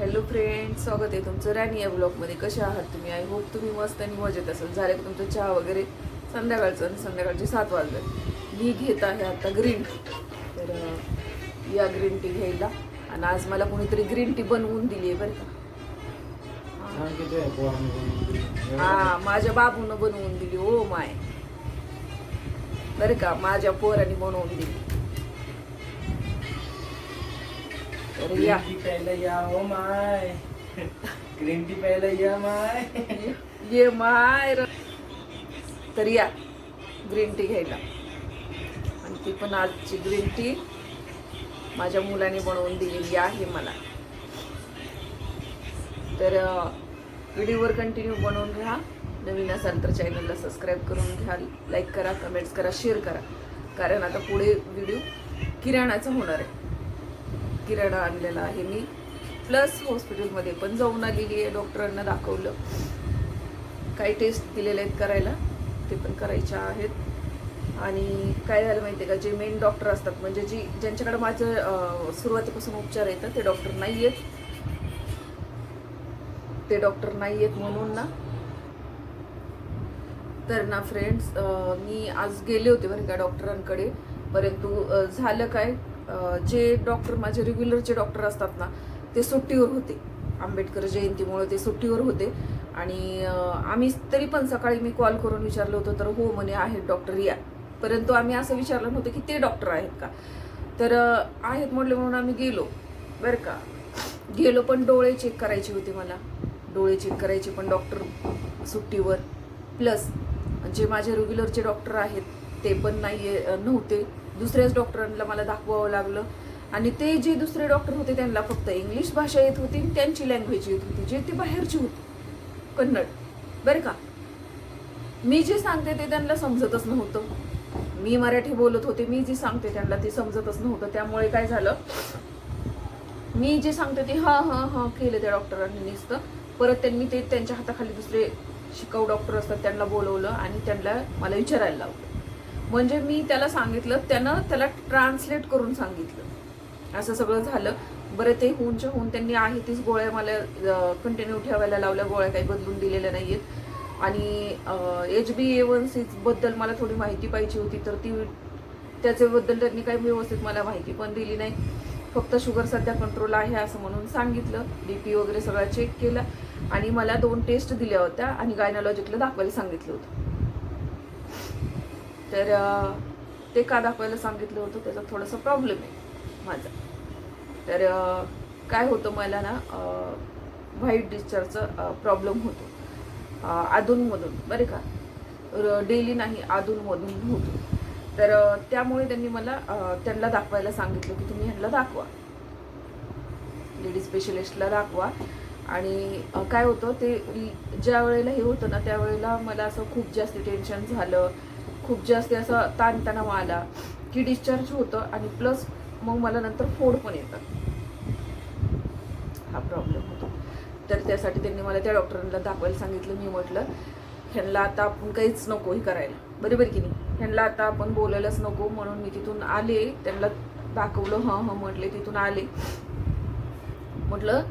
Hello friend स्वागत आहे तुमचं राणी या ब्लॉगमध्ये कसे आहात तुम्ही? आय होप तुम्ही मस्त आणि मजेत असेल. झालं की तुमचं चहा वगैरे? संध्याकाळचं आणि संध्याकाळचे सात वाजले. मी घेत आहे आता ग्रीन टी तर या ग्रीन टी घ्यायला. आणि आज मला कोणीतरी ग्रीन टी बनवून दिली आहे? बरं का हा माझ्या बाबूनं बनवून दिली. Oh my. बरं का माझ्या पोराने बनवून दिली. तर या ग्रीन टी प्यायला या ओ माय. ग्रीन टी प्यायला या माय. ये माय र- तर या ग्रीन टी घ्यायला. आणि ती पण आजची ग्रीन टी माझ्या मुलाने बनवून दिलेली आहे मला. तर व्हिडिओवर कंटिन्यू बनवून राहा. नवीन असाल तर चॅनलला सबस्क्राईब करून घ्या लाईक करा कमेंट्स करा शेअर करा. कारण आता पुढे व्हिडिओ किराणाचा होणार आहे. किराणा आणलेला आहे मी. प्लस हॉस्पिटलमध्ये पण जाऊन आलेली आहे डॉक्टरांना दाखवलं. काही टेस्ट दिलेले आहेत करायला ते पण करायच्या आहेत. आणि काय झालं माहिती आहे का जे मेन डॉक्टर असतात म्हणजे जी ज्यांच्याकडे माझं सुरुवातीपासून उपचार येतात ते डॉक्टर नाही आहेत ते डॉक्टर नाही आहेत म्हणून ना. तर ना फ्रेंड्स मी आज गेले होते बरं का डॉक्टरांकडे परंतु झालं काय? जे डॉक्टर माझे रेग्युलरचे डॉक्टर असतात ना ते सुट्टीवर होते. आंबेडकर जयंतीमुळे ते सुट्टीवर होते. आणि आम्ही तरी पण सकाळी मी कॉल करून विचारलं होतं तर हो म्हणे आहेत डॉक्टर या. परंतु आम्ही असं विचारलं नव्हतं की ते डॉक्टर आहेत का? तर आहेत म्हटलं म्हणून आम्ही गेलो. बरं का? गेलो पण डोळे चेक करायचे होते मला. डोळे चेक करायचे पण डॉक्टर सुट्टीवर. प्लस जे माझे रेग्युलरचे डॉक्टर आहेत ते पण नाही नव्हते. दुसऱ्याच डॉक्टरांना मला दाखवावं लागलं. आणि ते जे दुसरे डॉक्टर होते त्यांना फक्त इंग्लिश भाषा येत होती त्यांची लँग्वेज येत होती जे ती बाहेरची होती. कन्नड. बरं का? मी जे सांगते ते त्यांना समजतच नव्हतं. मी मराठी बोलत होते मी जे सांगते त्यांना ते समजतच नव्हतं. त्यामुळे काय झालं? मी जे सांगते ते हा हा हा केलं त्या डॉक्टरांनी नुसतं. परत त्यांनी ते त्यांच्या हाताखाली दुसरे शिकाऊ डॉक्टर असतात त्यांना बोलवलं आणि त्यांना मला विचारायला लावलं. म्हणजे मी त्याला सांगितलं त्यानं त्याला ट्रान्सलेट करून सांगितलं. असं सगळं झालं. बरं ते होऊनच्या होऊन त्यांनी आहे तीच गोळ्या मला कंटिन्यू ठेवायला लावल्या. गोळ्या काही बदलून दिलेल्या नाही आहेत आणि एच बी ए वन सीजबद्दल मला थोडी माहिती पाहिजे होती तर ती त्याच्याबद्दल त्यांनी काही व्यवस्थित मला माहिती पण दिली नाही. फक्त शुगर सध्या कंट्रोल आहे असं म्हणून सांगितलं. बी पी वगैरे सगळा चेक केलं. आणि मला दोन टेस्ट दिल्या होत्या आणि गायनॉलॉजिकला दाखवायला सांगितलं होतं. तर ते का दाखवायला सांगितलं होतं त्याचा थोडासा प्रॉब्लेम आहे माझा. तर काय होतं मला ना व्हाईट डिस्चार्जचा प्रॉब्लेम होतो. अधूनमधून बरे का? डेली नाही अधूनमधून होतो. तर त्यामुळे त्यांनी मला त्यांना दाखवायला सांगितलं की तुम्ही ह्यांना दाखवा. लेडी स्पेशलिस्टला दाखवा. आणि काय होतं ते ज्या वेळेला हे होतं ना त्यावेळेला मला असं खूप जास्त टेन्शन झालं. खूप जास्त असा ताणतणाव आला की डिस्चार्ज होतं आणि प्लस मग मला नंतर फोड पण येतात. हा प्रॉब्लेम होतो. तर त्यासाठी त्यांनी मला त्या डॉक्टरांना दाखवायला सांगितलं. मी म्हटलं ह्यांना आता आपण काहीच नको हे करायला. बरोबर की नाही? ह्यांना आता आपण बोलायलाच नको म्हणून मी तिथून आले. त्यांना दाखवलं हं हं म्हटले तिथून आले. म्हटलं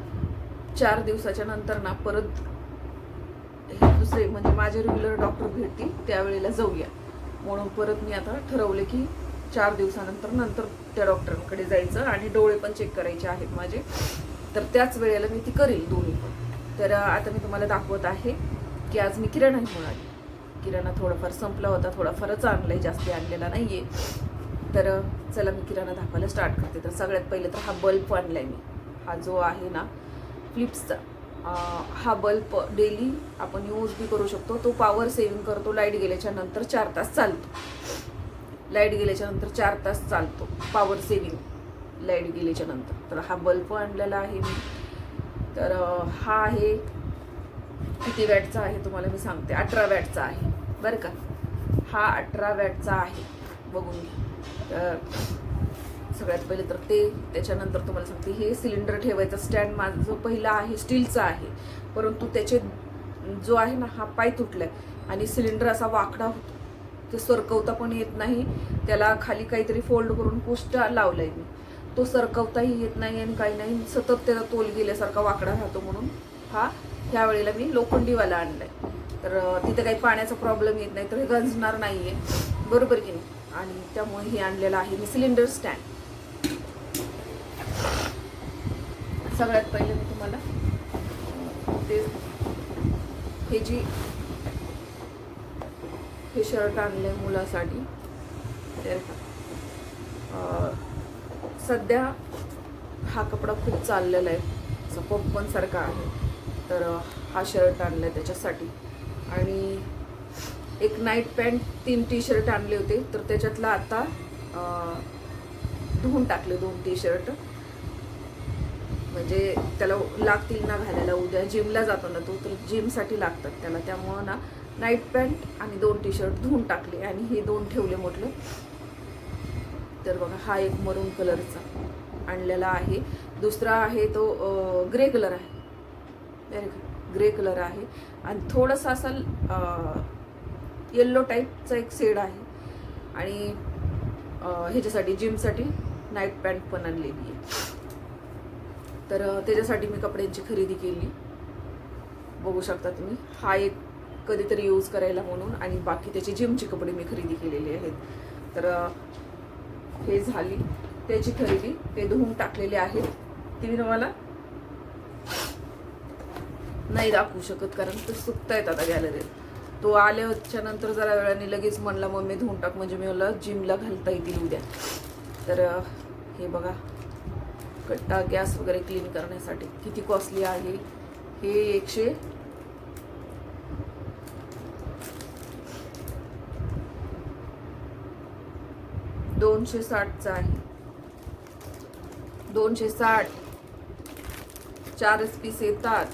चार दिवसाच्या नंतर ना परत हे दुसरे म्हणजे माझे रेग्युलर डॉक्टर भेटतील त्यावेळेला जाऊया. म्हणून परत मी आता ठरवले की चार दिवसानंतर नंतर त्या डॉक्टरांकडे जायचं आणि डोळे पण चेक करायचे आहेत माझे. तर त्याच वेळेला मी ती करेल दोन्ही पण. तर आता मी तुम्हाला दाखवत आहे की आज मी किराणा मिळाली. किराणा थोडाफार संपला होता थोडाफारच आणलाय जास्ती आणलेला नाही आहे तर चला मी किराणा दाखवायला स्टार्ट करते. तर सगळ्यात पहिले तर हा बल्ब आणला आहे मी. हा जो आहे ना फ्लिप्सचा हा बल्ब डेली आपण यूज बी करू शकतो. तो पॉवर सेव्हिंग करतो. लाइट गेल्याच्यानंतर चार तास चालतो. लाइट गेल्याच्यानंतर चार तास चालतो. पॉवर सेव्हिंग लाइट गेल्याच्यानंतर. तर हा बल्ब आणलेला आहे मी. तर हा आहे. किती वॅटचा आहे तुम्हाला मी सांगते. अठरा वॅटचा आहे. बरं का? हा अठरा वॅटचा आहे. बघून घ्या. तर सगळ्यात पहिले तर ते त्याच्यानंतर तुम्हाला सांगते हे सिलेंडर ठेवायचा स्टँड माझं जो पहिला आहे स्टीलचा आहे. परंतु त्याचे जो आहे ना हा पाय तुटलाय आणि सिलेंडर असा वाकडा होतो. ते सरकवता पण येत नाही. त्याला खाली काहीतरी फोल्ड करून पुष्ट आहे मी. तो सरकवताही येत नाही आणि काही नाही. सतत त्याचा तोल गेल्यासारखा वाकडा राहतो म्हणून हा ह्या वेळेला मी लोखंडीवाला आणलाय. तर तिथे काही पाण्याचा प्रॉब्लेम येत नाही तर हे गंजणार आहे बरोबर की नाही? आणि त्यामुळे हे आणलेलं आहे मी सिलेंडर स्टँड सगळ्यात पहिले मी तुम्हाला ते हे जी हे शर्ट आणले मुलासाठी तर सध्या हा कपडा खूप चाललेला आहे. असं पप्पनसारखा आहे. तर हा शर्ट आणला आहे त्याच्यासाठी. आणि एक नाईट पॅन्ट तीन टी शर्ट आणले होते. तर त्याच्यातला आता धुवून टाकले दोन टी शर्ट म्हणजे त्याला लागतील ना घालायला उद्या जिमला जातो ना तो तर जिमसाठी लागतात त्याला. त्यामुळं ना नाईट पॅन्ट आणि दोन टी शर्ट धुवून टाकले आणि हे दोन ठेवले म्हटलं. तर बघा हा एक मरून कलरचा आणलेला आहे. दुसरा आहे तो ग्रे कलर आहे. व्हेरी गुड ग्रे कलर आहे. आणि थोडंसं असा येल्लो टाईपचा एक शेड आहे. आणि ह्याच्यासाठी जिमसाठी नाईट पॅन्ट पण आणलेली आहे. तर त्याच्यासाठी मी कपड्यांची खरेदी केली. बघू शकता तुम्ही. हा एक कधीतरी यूज करायला म्हणून आणि बाकी त्याची जिमचे कपडे मी खरेदी केलेले आहेत. तर हे झाली त्याची खरेदी. ते धुवून टाकलेले आहेत. ती मी तुम्हाला नाही दाखवू शकत कारण ते सुकतायत आता गॅलरीत तो आल्याच्यानंतर जरा वेळाने लगेच म्हणला मम्मी धुवून टाक. म्हणजे मी मला जिमला घालता येतील उद्या. तर हे बघा. कट्टा गॅस वगैरे क्लीन करण्यासाठी किती कॉस्टली आहे हे एकशे दोनशे साठचा आहे. दोनशे साठ. चारच पीस येतात.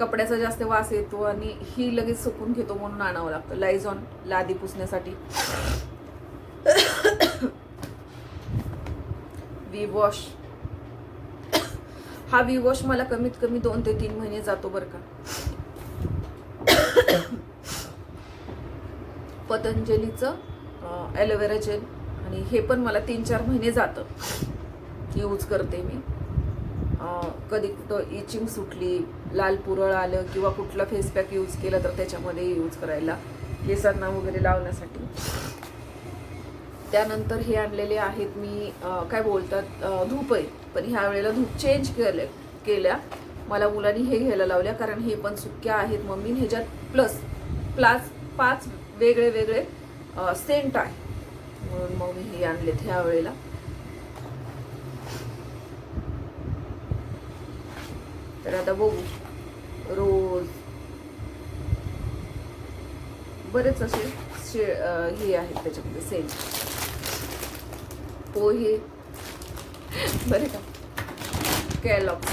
कपड्याचा जास्त वास येतो आणि ही लगेच सुकून घेतो म्हणून आणावं लागतं. लायझॉन लादी पुसण्यासाठी वी वॉश हा वी वॉश मला कमीत कमी दोन ते तीन महिने जातो बरं का. पतंजलीचं ॲलोवेरा जेल आणि हे पण मला तीन चार महिने जातं. यूज करते मी. कधी कुठं इचिंग सुटली लाल पुरळ आलं किंवा कुठला फेस पॅक यूज केला तर त्याच्यामध्ये यूज करायला. केसांना वगैरे लावण्यासाठी. त्यानंतर हे आणलेले आहेत मी काय बोलतात अं, धूप. आहे पण ह्या वेळेला धूप चेंज केले केल्या. मला मुलांनी हे घ्यायला लावल्या कारण हे पण सुक्या आहेत. मम्मी ह्याच्यात प्लस प्लास पाच वेगळे वेगळे सेंट आहे. म्हणून मग मी हे आणलेत ह्या वेळेला. तर आता बघू. रोज. बरेच असे शे हे आहेत त्याच्यामध्ये सेंट पोहे बरं का कॅलॉक्स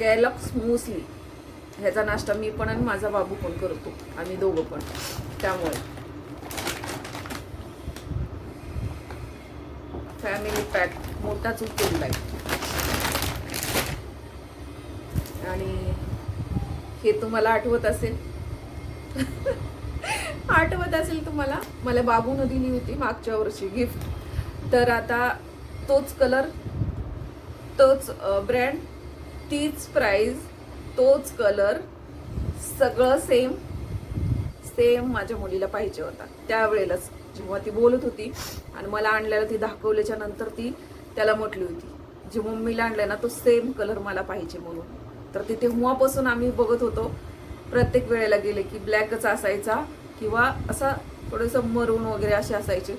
कॅलॉक्स मुसली ह्याचा नाश्ता मी पण आणि माझा बाबू पण करतो. आम्ही दोघं पण. त्यामुळे. फॅमिली पॅक मोठाच उचलला आहे आणि हे तुम्हाला आठवत असेल? आठवत असेल तुम्हाला? मला बाबूनं दिली होती मागच्या वर्षी गिफ्ट तर आता तोच कलर तोच ब्रँड तीच प्राईज तोच कलर सगळं सेम सेम माझ्या मुलीला पाहिजे होता. त्यावेळेलाच जेव्हा ती बोलत होती आणि मला आणल्याला ती दाखवल्याच्या नंतर ती त्याला म्हटली होती. जी मम्मीला आणलंय ना तो सेम कलर मला पाहिजे म्हणून. तर ते तेव्हापासून आम्ही बघत होतो. प्रत्येक वेळेला गेले की ब्लॅकच असायचा किंवा असा थोडंसं मरून वगैरे असे असायचे.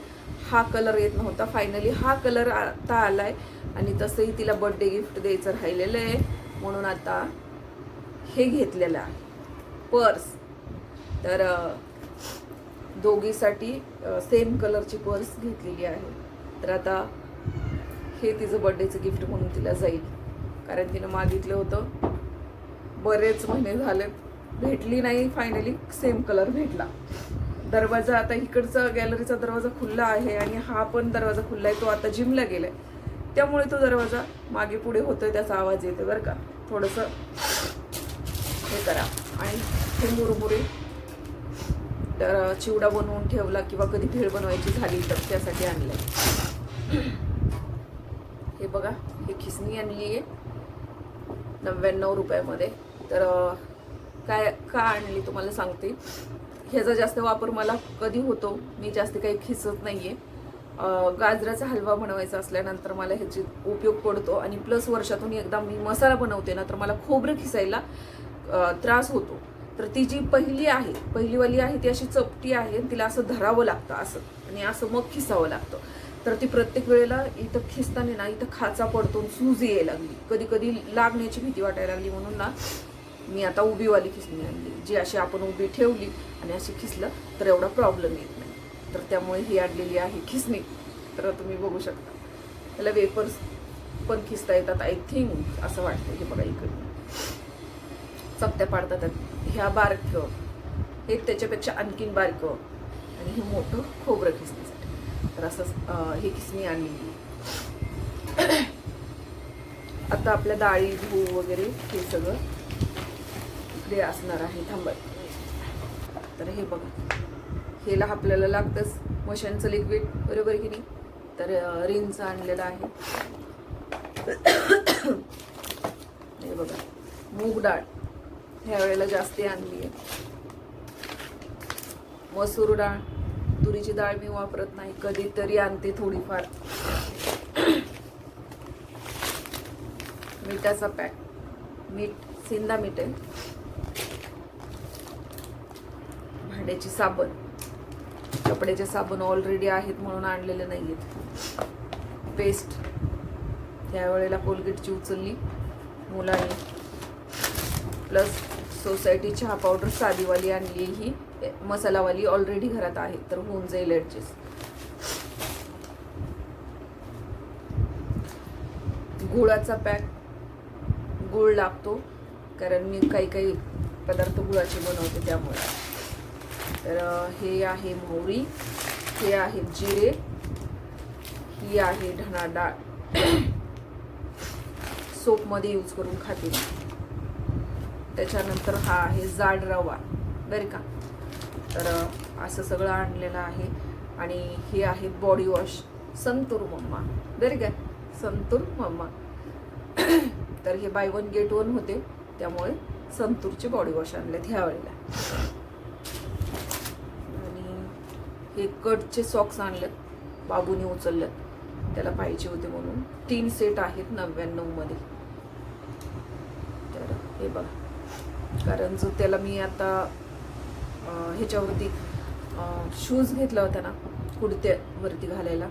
हा कलर येत नव्हता. फायनली हा कलर आता आलाय. आणि तसंही तिला बर्थडे गिफ्ट द्यायचं राहिलेलं आहे. म्हणून आता हे घेतलेलं आहे. पर्स तर दोघीसाठी सेम कलरची पर्स घेतलेली आहे. तर आता हे तिचं बर्थडेचं गिफ्ट म्हणून तिला जाईल. कारण तिनं मागितलं होतं. बरेच महिने झाले भेटली नाही फायनली सेम कलर भेटला. दरवाजा आता इकडचा गॅलरीचा दरवाजा खुल्ला आहे आणि हा पण दरवाजा खुल्ला आहे तो आता जिमला गेलाय. त्यामुळे तो दरवाजा मागे पुढे होतोय त्याचा आवाज येतो बरं का. थोडंसं हे करा. आणि हे मुरमुरे तर चिवडा बनवून ठेवला किंवा कधी भेळ बनवायची झाली तर त्यासाठी आणलंय. हे बघा हे खिसणी आणली आहे नव्याण्णव रुपयामध्ये. तर काय का आणली तुम्हाला सांगते. ह्याचा जास्त वापर मला कधी होतो मी जास्त काही खिसत नाही आहे गाजराचा हलवा बनवायचा असल्यानंतर मला ह्याची उपयोग पडतो आणि प्लस वर्षातून एकदा मी मसाला बनवते ना तर मला खोबरं खिसायला त्रास होतो. तर ती जी पहिली आहे पहिलीवाली आहे ती अशी चपटी आहे आणि तिला असं धरावं लागतं असं आणि असं मग खिसावं लागतं. तर ती प्रत्येक वेळेला इथं खिसताना ना इथं खाचा पडतो सूज यायला लागली. कधी कधी लागण्याची भीती वाटायला लागली म्हणून ना मी आता उभीवाली खिसणी आणली जी अशी आपण उभी ठेवली आणि अशी खिसलं तर एवढा प्रॉब्लेम येत नाही. तर त्यामुळे ही आणलेली आहे खिसणी. तर तुम्ही बघू शकता. त्याला वेपर्स पण खिसता येतात आय थिंक असं वाटतं हे बघा इकडे. चपत्या पाडतात ह्या बारकं हे त्याच्यापेक्षा आणखीन बारकं आणि हे मोठं खोबरं खिसण्यासाठी. तर असं हे ही खिसणी आणलेली आता आपल्या डाळी गहू वगैरे हे सगळं इकडे असणार आहे थांबत तर हे बघा. हेला आपल्याला लागतंच मशांचं लिक्विड बरोबर की नाही? तर रिंगचं रिनचं आणलेलं आहे. हे बघा. मूग डाळ. ह्या वेळेला जास्ती आणली आहे. मसूर डाळ. तुरीची डाळ मी वापरत नाही. कधीतरी आणते थोडीफार. मिठाचा पॅक मीठ सिंदा मीठ आहे. कपड्याची साबण. कपड्याचे साबण ऑलरेडी आहेत म्हणून आणलेले नाही आहेत पेस्ट त्यावेळेला कोलगेटची उचलली मुलांनी. प्लस सोसायटी चहा पावडर साधीवाली आणली ही. मसालावाली ऑलरेडी घरात आहे तर होऊन जाईल ॲडजस्ट गुळाचा पॅक गुळ लागतो कारण मी काही काही पदार्थ गुळाचे बनवते त्यामुळे. तर हे आहे मोहरी हे आहे जिरे ही आहे ढणा डाळ. सोपमध्ये यूज करून खाते. त्याच्यानंतर हा आहे जाड रवा बरं का? तर असं सगळं आणलेलं आहे. आणि हे आहे बॉडी वॉश संतूर मम्मा. बरं का? संतूर मम्मा. तर हे बाय वन गेट वन होते. त्यामुळे संतूरचे बॉडी वॉश आणलेत ह्या वेळेला आणि हे कटचे सॉक्स आणलेत. बाबूने उचललेत. त्याला पाहिजे होते म्हणून तीन सेट आहेत नव्याण्णवमध्ये तर हे बघा. कारण जो त्याला मी आता ह्याच्यावरती शूज घेतला होता ना कुडत्यावरती घालायला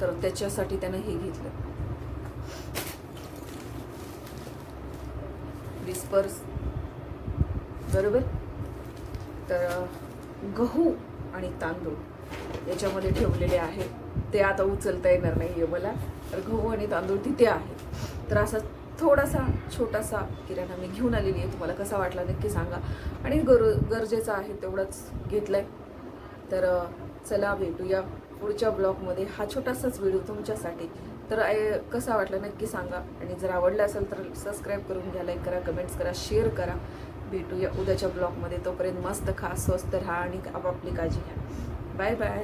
तर त्याच्यासाठी त्यानं हे घेतलं. डिस्पर्स बरोबर? तर गहू आणि तांदूळ. याच्यामध्ये ठेवलेले आहेत ते आता उचलता येणार नाही आहे मला. तर गहू आणि तांदूळ तिथे आहे. तर असा थोडासा छोटासा किराणा मी घेऊन आलेली आहे. तुम्हाला कसा वाटला नक्की सांगा. आणि गर गरजेचं आहे तेवढंच आहे तर चला भेटूया पुढच्या ब्लॉगमध्ये. हा छोटासाच व्हिडिओ तुमच्यासाठी. तर कसा वाटला नक्की सांगा. आणि जर आवडला असेल तर सबस्क्राईब करून घ्या लाईक करा कमेंट्स करा शेअर करा. भेटूया उद्याच्या ब्लॉगमध्ये. तोपर्यंत मस्त खा स्वस्त राहा आणि आपापली काळजी घ्या. Bye bye